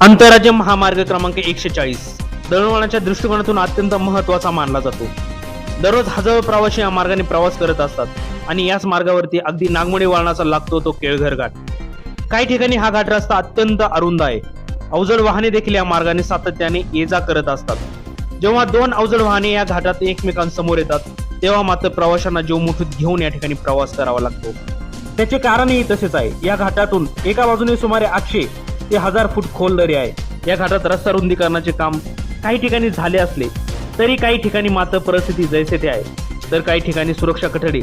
आंतरराज्य महामार्ग क्रमांक एकशे चाळीस. दळणवळणाच्या दृष्टिकोनातून अत्यंत महत्त्वाचा मानला जातो. दररोज हजारो प्रवासी या मार्गाने प्रवास करत असतात आणि याच मार्गावरती अगदी नागमोडी वळणाचा लागतो तो केळघर घाट. काही ठिकाणी हा घाट रस्ता अत्यंत अरुंद आहे. अवजड वाहने देखील या मार्गाने सातत्याने ये जा करत असतात. जेव्हा दोन अवजड वाहने या घाटात एकमेकांसमोर येतात तेव्हा मात्र प्रवाशांना जीव मुठीत घेऊन या ठिकाणी प्रवास करावा लागतो. त्याचे कारणही तसेच आहे. या घाटातून एका बाजूने सुमारे आठशे ते हजार फूट खोल दरी आहे. या घाटात रस्ता रुंदीकरणाचे काम काही ठिकाणी झाले असले तरी काही ठिकाणी मात्र परिस्थिती जैसे ते आहे. तर काही ठिकाणी सुरक्षा कठडे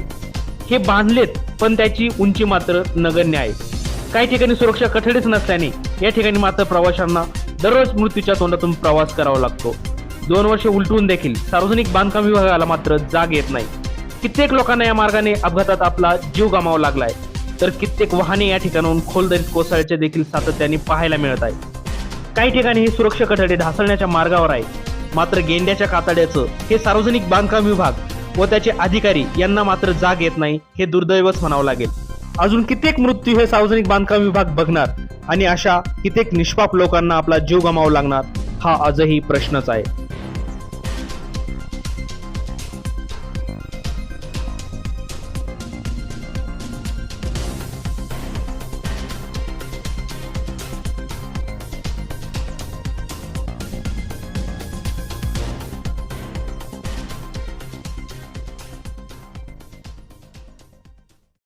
हे बांधलेत पण त्याची उंची मात्र नगण्य आहे. काही ठिकाणी सुरक्षा कठडेच नसल्याने या ठिकाणी मात्र प्रवाशांना दररोज मृत्यूच्या तोंडातून प्रवास करावा लागतो. दोन वर्षे उलटून देखील सार्वजनिक बांधकाम विभागाला मात्र जाग येत नाही. कित्येक लोकांना या मार्गाने अपघातात आपला जीव गमावा लागलाय. तर कित्येक वाहने या ठिकाणाहून खोल दरीत कोसळल्याचे देखील सातत्याने पाहायला मिळत आहे. काही ठिकाणी हे सुरक्षा कठडे ढासळण्याच्या मार्गावर आहे. मात्र गेंड्याच्या कातड्याचं हे सार्वजनिक बांधकाम विभाग व त्याचे अधिकारी यांना मात्र जाग येत नाही हे दुर्दैवच म्हणावं लागेल. अजून कित्येक मृत्यू हे सार्वजनिक बांधकाम विभाग बघणार आणि अशा कित्येक निष्पाप लोकांना आपला जीव गमावा लागणार हा आजही प्रश्नच आहे.